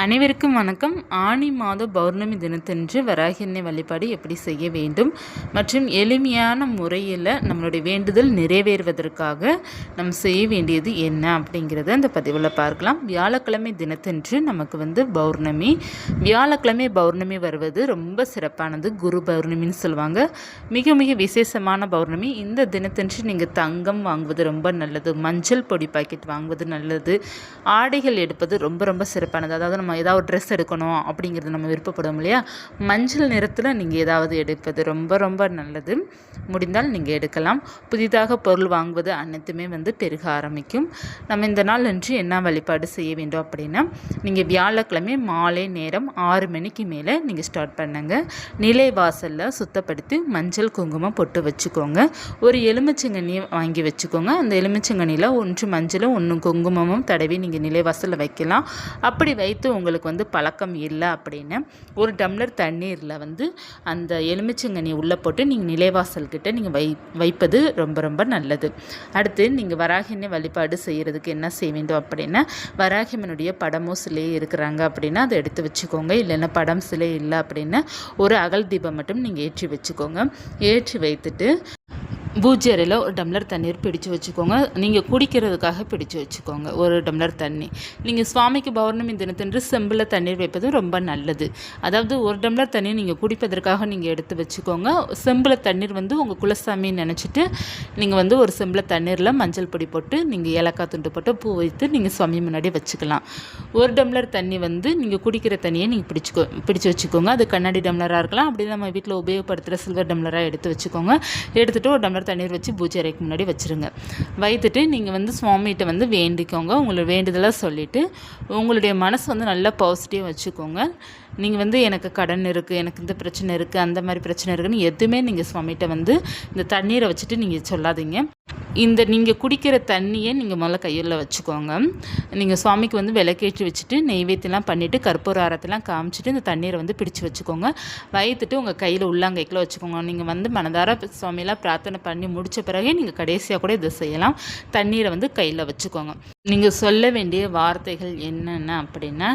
அனைவருக்கும் வணக்கம். ஆனி மாத பௌர்ணமி தினத்தன்று வராகி எண்ணெய் வழிபாடு எப்படி செய்ய வேண்டும் மற்றும் எளிமையான முறையில் நம்மளுடைய வேண்டுதல் நிறைவேறுவதற்காக நம்ம செய்ய வேண்டியது என்ன அப்படிங்கிறத அந்த பதிவில் பார்க்கலாம். வியாழக்கிழமை தினத்தன்று நமக்கு வந்து பௌர்ணமி. வியாழக்கிழமை பௌர்ணமி வருவது ரொம்ப சிறப்பானது. குரு பௌர்ணமின்னு சொல்லுவாங்க. மிக மிக விசேஷமான பௌர்ணமி. இந்த தினத்தன்று நீங்கள் தங்கம் வாங்குவது ரொம்ப நல்லது. மஞ்சள் பொடி பாக்கெட் வாங்குவது நல்லது. ஆடைகள் எடுப்பது ரொம்ப ரொம்ப சிறப்பானது. அதாவது நம்ம ஏதாவது ஒரு ட்ரெஸ் எடுக்கணும் அப்படிங்கிறது நம்ம விருப்பப்படுவோம் இல்லையா? மஞ்சள் நிறத்தில் நீங்கள் ஏதாவது எடுப்பது ரொம்ப ரொம்ப நல்லது. முடிந்தால் நீங்கள் எடுக்கலாம். புதிதாக பொருள் வாங்குவது அனைத்துமே வந்து பெருக ஆரம்பிக்கும். நம்ம இந்த நாள் அன்று என்ன வழிபாடு செய்ய வேண்டும் அப்படின்னா நீங்கள் வியாழக்கிழமை மாலை நேரம் ஆறு மணிக்கு மேலே நீங்கள் ஸ்டார்ட் பண்ணுங்க. நிலை வாசலில் சுத்தப்படுத்தி மஞ்சள் குங்குமம் பொட்டு வச்சுக்கோங்க. ஒரு எலுமிச்சங்கனி வாங்கி வச்சுக்கோங்க. அந்த எலுமிச்சங்கண்ணியில் ஒன்று மஞ்சளும் ஒன்று குங்குமமும் தடவி நீங்கள் நிலைவாசலில் வைக்கலாம். அப்படி வைத்து உங்களுக்கு வந்து பழக்கம் இல்லை அப்படின்னு ஒரு டம்ளர் தண்ணீரில் வந்து அந்த எலுமிச்சங்கனி உள்ளே போட்டு நீங்கள் நிலைவாசல்கிட்ட நீங்கள் வை வைப்பது ரொம்ப ரொம்ப நல்லது. அடுத்து நீங்கள் வராகினை வழிபாடு செய்கிறதுக்கு என்ன செய்ய வேண்டும் அப்படின்னா வராகிமனுடைய படமோ சிலை இருக்கிறாங்க அப்படின்னா அதை எடுத்து வச்சுக்கோங்க. இல்லைன்னா படம் சிலை இல்லை அப்படின்னா ஒரு அகல் தீபம் மட்டும் நீங்கள் ஏற்றி வச்சுக்கோங்க. ஏற்றி வைத்துட்டு பூஜை அறையில் ஒரு டம்ளர் தண்ணீர் பிடிச்சு வச்சுக்கோங்க. நீங்கள் குடிக்கிறதுக்காக பிடிச்சு வச்சுக்கோங்க. ஒரு டம்ளர் தண்ணி. நீங்கள் சுவாமிக்கு பௌர்ணமி தினத்தன்று செம்பில் தண்ணீர் வைப்பது ரொம்ப நல்லது. அதாவது ஒரு டம்ளர் தண்ணி நீங்கள் குடிப்பதற்காக நீங்கள் எடுத்து வச்சுக்கோங்க. செம்பில் தண்ணீர் வந்து உங்கள் குலசாமின்னு நினச்சிட்டு நீங்கள் வந்து ஒரு செம்பில் தண்ணீரில் மஞ்சள் பொடி போட்டு நீங்கள் ஏலக்காய் துண்டு போட்டு பூ வைத்து நீங்கள் சுவாமி முன்னாடி வச்சுக்கலாம். ஒரு டம்ளர் தண்ணி வந்து நீங்கள் குடிக்கிற தண்ணியை நீங்கள் பிடிச்சிக்கோ பிடிச்சி வச்சுக்கோங்க. அது கண்ணாடி டம்ளராக இருக்கலாம். அப்படி நம்ம வீட்டில் உபயோகப்படுத்துகிற சில்வர் டம்ளராக எடுத்து வச்சுக்கோங்க. எடுத்துகிட்டு ஒரு டம்ளர் தண்ணீர் வச்சு பூஜை அறைக்கு முன்னாடி வச்சுருங்க. வைத்துட்டு நீங்கள் வந்து சுவாமிகிட்ட வந்து வேண்டிக்கோங்க. உங்களை வேண்டுதலாக சொல்லிவிட்டு உங்களுடைய மனசு வந்து நல்லா பாசிட்டிவாக வச்சுக்கோங்க. நீங்கள் வந்து எனக்கு கடன் இருக்குது எனக்கு இந்த பிரச்சனை இருக்குது அந்த மாதிரி பிரச்சனை இருக்குன்னு எதுவுமே நீங்கள் சுவாமிகிட்ட வந்து இந்த தண்ணீரை வச்சுட்டு நீங்கள் சொல்லாதீங்க. இந்த நீங்கள் குடிக்கிற தண்ணியை நீங்கள் முதல்ல கையில் வச்சுக்கோங்க. நீங்கள் சுவாமிக்கு வந்து விளக்கேற்றி வச்சுட்டு நெய்வேத்தியெல்லாம் பண்ணிவிட்டு கற்பூர ஆரத்தெல்லாம் காமிச்சிட்டு இந்த தண்ணீரை வந்து பிடிச்சு வச்சுக்கோங்க. வைத்துட்டு உங்கள் கையில் உள்ளாங்கைக்குள்ளே வச்சுக்கோங்க. நீங்கள் வந்து மனதார சுவாமியெல்லாம் பிரார்த்தனை பண்ணி முடித்த பிறகே நீங்கள் கடைசியாக கூட இதை செய்யலாம். தண்ணீரை வந்து கையில் வச்சுக்கோங்க. நீங்கள் சொல்ல வேண்டிய வார்த்தைகள் என்னென்ன அப்படின்னா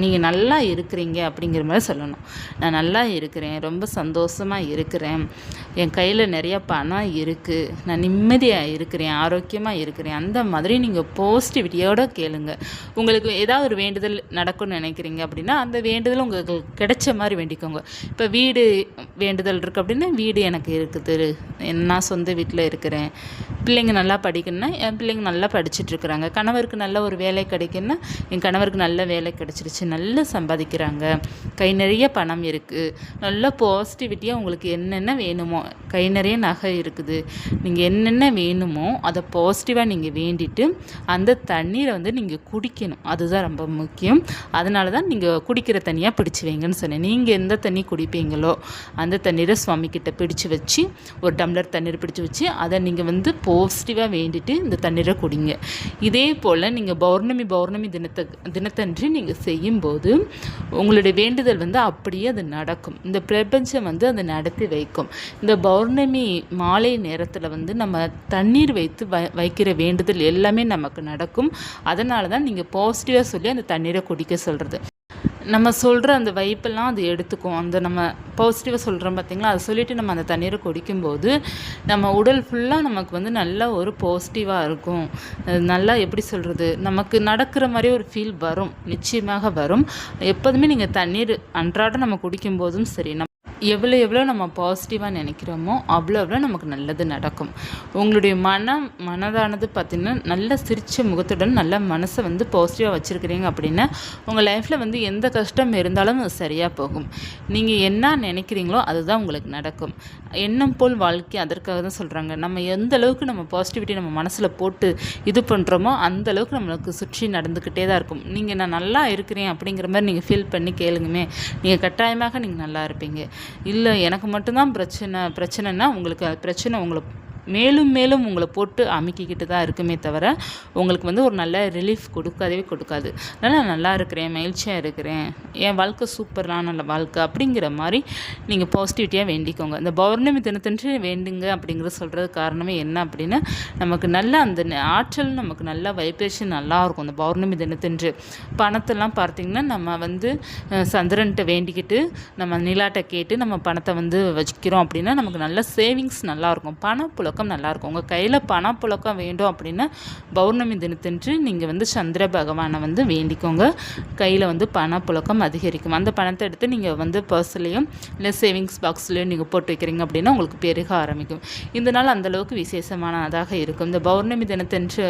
நீங்கள் நல்லா இருக்கிறீங்க அப்படிங்கிற மாதிரி சொல்லணும். நான் நல்லா இருக்கிறேன் ரொம்ப சந்தோஷமாக இருக்கிறேன். என் கையில் நிறையா பணம் இருக்குது நான் நிம்மதியாக இருக்கிறேன் ஆரோக்கியமாக இருக்கிறேன். அந்த மாதிரி நீங்கள் பாசிட்டிவிட்டியோடு கேளுங்க. உங்களுக்கு ஏதாவது ஒரு வேண்டுதல் நடக்கும்னு நினைக்கிறீங்க அப்படின்னா அந்த வேண்டுதல் உங்களுக்கு கிடைச்ச மாதிரி வேண்டிக்கோங்க. இப்போ வீடு வேண்டுதல் இருக்குது அப்படின்னா வீடு எனக்கு இருக்குது நான் சொந்த வீட்டில் இருக்கிறேன். பிள்ளைங்க நல்லா படிக்கணும்னா என் பிள்ளைங்க நல்லா படிச்சுட்டு இருக்கிறாங்க. கணவருக்கு நல்ல ஒரு வேலை கிடைக்குன்னா என் கணவருக்கு நல்ல வேலை கிடைச்சிருச்சு. நல்லா சம்பாதிக்கிறாங்க. கை நிறைய பணம் இருக்குது நல்ல பாசிட்டிவிட்டியாக உங்களுக்கு என்னென்ன வேணுமோ கை நிறைய நகை இருக்குது. நீங்கள் என்னென்ன வேணுமோ அதை பாசிட்டிவாக நீங்கள் வேண்டிட்டு அந்த தண்ணீரை வந்து நீங்கள் குடிக்கணும். அதுதான் ரொம்ப முக்கியம். அதனால தான் நீங்கள் குடிக்கிற தண்ணியாக பிடிச்சி வைங்கன்னு சொன்னேன். நீங்கள் எந்த தண்ணி குடிப்பீங்களோ அந்த தண்ணீரை சுவாமிக்கிட்ட பிடிச்சு வச்சு ஒரு டம்ளர் தண்ணீர் பிடிச்சு வச்சு அதை நீங்கள் வந்து பாசிட்டிவாக வேண்டிட்டு இந்த தண்ணீரை குடிங்க. இதே போல் நீங்கள் பௌர்ணமி பௌர்ணமி தினத்தை தினத்தன்று நீங்கள் செய்யும் செய்யும்போது உங்களுடைய வேண்டுதல் வந்து அப்படியே அது நடக்கும். இந்த பிரபஞ்சம் வந்து அதை நடத்தி வைக்கும். இந்த பௌர்ணமி மாலை நேரத்தில் வந்து நம்ம தண்ணீர் வைத்து வ வைக்கிற வேண்டுதல் எல்லாமே நமக்கு நடக்கும். அதனால தான் நீங்கள் பாசிட்டிவாக சொல்லி அந்த தண்ணீரை குடிக்க சொல்கிறது நம்ம சொல்கிற அந்த வைப்பெல்லாம் அது எடுத்துக்கும். அந்த நம்ம பாசிட்டிவாக சொல்கிறோம் பார்த்திங்களா அதை சொல்லிவிட்டு நம்ம அந்த தண்ணீரை குடிக்கும்போது நம்ம உடல் ஃபுல்லாக நமக்கு வந்து நல்ல ஒரு பாசிட்டிவாக இருக்கும். நல்லா எப்படி சொல்கிறது நமக்கு நடக்கிற மாதிரி ஒரு ஃபீல் வரும். நிச்சயமாக வரும். எப்போதுமே நீங்கள் தண்ணீர் அன்றாடம் நம்ம குடிக்கும்போதும் சரி நம்ம எவ்வளோ எவ்வளோ நம்ம பாசிட்டிவாக நினைக்கிறோமோ அவ்வளோ அவ்வளோ நமக்கு நல்லது நடக்கும். உங்களுடைய மனம் மனதானது பார்த்திங்கன்னா நல்ல சிரித்த முகத்துடன் நல்ல மனசை வந்து பாசிட்டிவாக வச்சுருக்கிறீங்க அப்படின்னா உங்கள் லைஃப்பில் வந்து எந்த கஷ்டம் இருந்தாலும் அது சரியாக போகும். நீங்கள் என்ன நினைக்கிறீங்களோ அதுதான் உங்களுக்கு நடக்கும். எண்ணம் போல் வாழ்க்கை அதற்காக தான் சொல்கிறாங்க நம்ம எந்த அளவுக்கு நம்ம பாசிட்டிவிட்டி நம்ம மனசில் போட்டு இது பண்ணுறோமோ அந்த அளவுக்கு நம்மளுக்கு சுற்றி நடந்துக்கிட்டே தான் இருக்கும். நீங்கள் நான் நல்லா இருக்கிறேன் அப்படிங்கிற மாதிரி நீங்கள் ஃபீல் பண்ணி கேளுங்கமே. நீங்கள் கட்டாயமாக நீங்கள் நல்லா இருப்பீங்க. இல்லை எனக்கு மட்டும்தான் பிரச்சனை பிரச்சனைனா உங்களுக்கு பிரச்சனை உங்களை மேலும் மேலும் உங்களை போட்டு அமைக்கிக்கிட்டு தான் இருக்குமே தவிர உங்களுக்கு வந்து ஒரு நல்ல ரிலீஃப் கொடுக்காதே கொடுக்காது. அதனால் நான் நல்லா இருக்கிறேன் மகிழ்ச்சியாக இருக்கிறேன். என் வாழ்க்கை சூப்பரான நல்ல வாழ்க்கை அப்படிங்கிற மாதிரி நீங்கள் பாசிட்டிவிட்டியாக வேண்டிக்கோங்க. இந்த பௌர்ணமி தினத்தன்று வேண்டுங்க அப்படிங்கிற சொல்கிறது காரணமே என்ன அப்படின்னா நமக்கு நல்ல அந்த ந- ஆற்றல் நமக்கு நல்ல வைப்ரேஷன் நல்லாயிருக்கும் அந்த பௌர்ணமி தினத்தன்று. பணத்தெல்லாம் பார்த்தீங்கன்னா நம்ம வந்து சந்திரன்ட்ட சந்திரன்கிட்ட வேண்டிக்கிட்டு நம்ம நிலாட்டை கேட்டு நம்ம பணத்தை வந்து வச்சுக்கிறோம் அப்படின்னா நமக்கு நல்ல சேவிங்ஸ் நல்லாயிருக்கும் புழக்கம் நல்லாயிருக்கும் உங்கள் கையில் பணப்புழக்கம் வேண்டும் அப்படின்னா பௌர்ணமி தினத்தன்று நீங்கள் வந்து சந்திர பகவானை வந்து வேண்டிக்கோங்க. கையில் வந்து பணப்புழக்கம் அதிகரிக்கும். அந்த பணத்தை எடுத்து நீங்கள் வந்து பர்ஸ்லேயும் இல்லை சேவிங்ஸ் பாக்ஸ்லேயும் நீங்கள் போட்டு வைக்கிறீங்க அப்படின்னா உங்களுக்கு பெருக ஆரம்பிக்கும். இந்த நாள் அந்த அளவுக்கு விசேஷமானதாக இருக்கும். இந்த பௌர்ணமி தினத்தன்று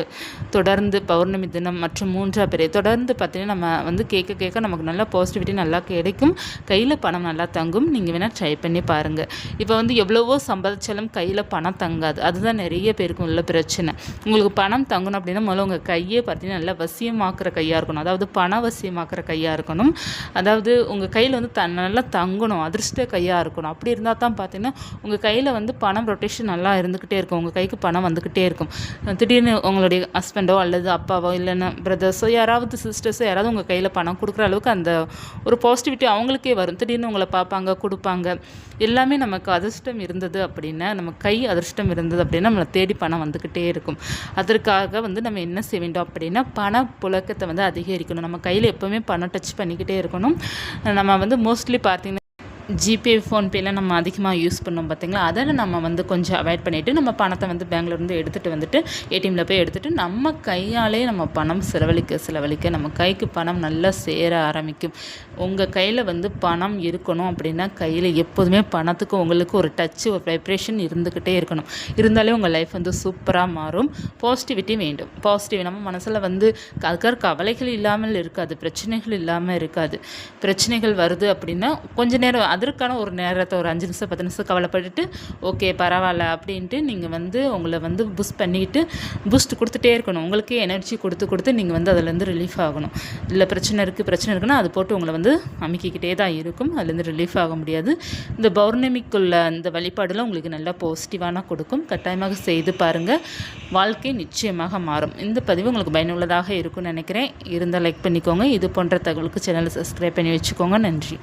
தொடர்ந்து பௌர்ணமி தினம் மற்றும் மூன்றாம் பெரிய தொடர்ந்து பார்த்தீங்கன்னா நம்ம வந்து கேட்க கேட்க நமக்கு நல்லா பாசிட்டிவிட்டி நல்லா கிடைக்கும். கையில் பணம் நல்லா தங்கும். நீங்கள் வேணால் ட்ரை பண்ணி பாருங்கள் இப்போ வந்து எவ்வளவோ சம்பாதிச்சாலும் கையில் பணம் தங்காது. அதுதான் நிறைய பேருக்கு உள்ள பிரச்சனை. உங்களுக்கு பணம் தங்கணும் அப்படின்னா முதல்ல உங்கள் கையே பார்த்தீங்கன்னா நல்லா வசியமாக்குற கையாக இருக்கணும். அதாவது பண வசியமாக்குற கையாக இருக்கணும். அதாவது உங்கள் கையில் வந்து த நல்லா தங்கணும் அதிர்ஷ்ட கையாக இருக்கணும். அப்படி இருந்தால் தான் பார்த்தீங்கன்னா உங்கள் கையில் வந்து பணம் ரொட்டேஷன் நல்லா இருந்துக்கிட்டே இருக்கும். உங்கள் கைக்கு பணம் வந்துக்கிட்டே இருக்கும். திடீர்னு உங்களுடைய ஹஸ்பண்டோ அல்லது அப்பாவோ இல்லைன்னா பிரதர்ஸோ யாராவது சிஸ்டர்ஸோ யாராவது உங்கள் கையில் பணம் கொடுக்குற அளவுக்கு அந்த ஒரு பாசிட்டிவிட்டி அவங்களுக்கே வரும். திடீர்னு உங்களை பார்ப்பாங்க கொடுப்பாங்க. எல்லாமே நமக்கு அதிர்ஷ்டம் இருந்தது அப்படின்னா நம்ம கை அதிர்ஷ்டம் இருந்தது அப்படின்னா நம்மளை தேடி பணம் வந்துக்கிட்டே இருக்கும். அதற்காக வந்து நம்ம என்ன செய்ய வேண்டும் அப்படின்னா பண புழக்கத்தை வந்து அதிகரிக்கணும். நம்ம கையில் எப்போவுமே பணம் டச் பண்ணிக்கிட்டே இருக்கணும். நம்ம வந்து மோஸ்ட்லி பார்த்தீங்கன்னா ஜிபே ஃபோன்பேலாம் நம்ம அதிகமாக யூஸ் பண்ணோம் பார்த்திங்களா அதில் நம்ம வந்து கொஞ்சம் அவாய்ட் பண்ணிவிட்டு நம்ம பணத்தை வந்து பேங்க்லேருந்து எடுத்துகிட்டு வந்துட்டு ஏடிஎம்மில் போய் எடுத்துகிட்டு நம்ம கையாலே நம்ம பணம் செலவழிக்க செலவழிக்க நம்ம கைக்கு பணம் நல்லா சேர ஆரம்பிக்கும். உங்கள் கையில் வந்து பணம் இருக்கணும் அப்படின்னா கையில் எப்போதுமே பணத்துக்கு உங்களுக்கு ஒரு டச்சு ஒரு வைப்ரேஷன் இருந்துக்கிட்டே இருக்கணும். இருந்தாலே உங்கள் லைஃப் வந்து சூப்பராக மாறும். பாசிட்டிவிட்டி வேண்டும். பாசிட்டிவ் நம்ம மனசில் வந்து அதுக்காக கவலைகள் இல்லாமல் இருக்காது பிரச்சனைகள் இல்லாமல் இருக்காது. பிரச்சனைகள் வருது அப்படின்னா கொஞ்ச நேரம் அதற்கான ஒரு நேரத்தை ஒரு அஞ்சு நிமிஷம் பத்து நிமிஷம் கவலைப்பட்டுட்டு ஓகே பரவாயில்ல அப்படின்ட்டு நீங்கள் வந்து உங்களை வந்து பூஸ்ட் பண்ணிக்கிட்டு பூஸ்ட் கொடுத்துட்டே இருக்கணும். உங்களுக்கே எனர்ஜி கொடுத்து கொடுத்து நீங்கள் வந்து அதுலேருந்து ரிலீஃப் ஆகணும். இல்லை பிரச்சனை இருக்குது பிரச்சனை இருக்குன்னா அது போட்டு உங்களை வந்து அமைக்கிக்கிட்டே தான் இருக்கும். அதுலேருந்து ரிலீஃப் ஆக முடியாது. இந்த பௌர்ணமிக்குள்ள அந்த வழிபாடெலாம் உங்களுக்கு நல்லா பாசிட்டிவான கொடுக்கும். கட்டாயமாக செய்து பாருங்கள் வாழ்க்கை நிச்சயமாக மாறும். இந்த பதிவு உங்களுக்கு பயனுள்ளதாக இருக்கும்னு நினைக்கிறேன். இருந்தால் லைக் பண்ணிக்கோங்க. இது போன்ற தகவலுக்கு சேனலை சப்ஸ்கிரைப் பண்ணி வச்சுக்கோங்க. நன்றி.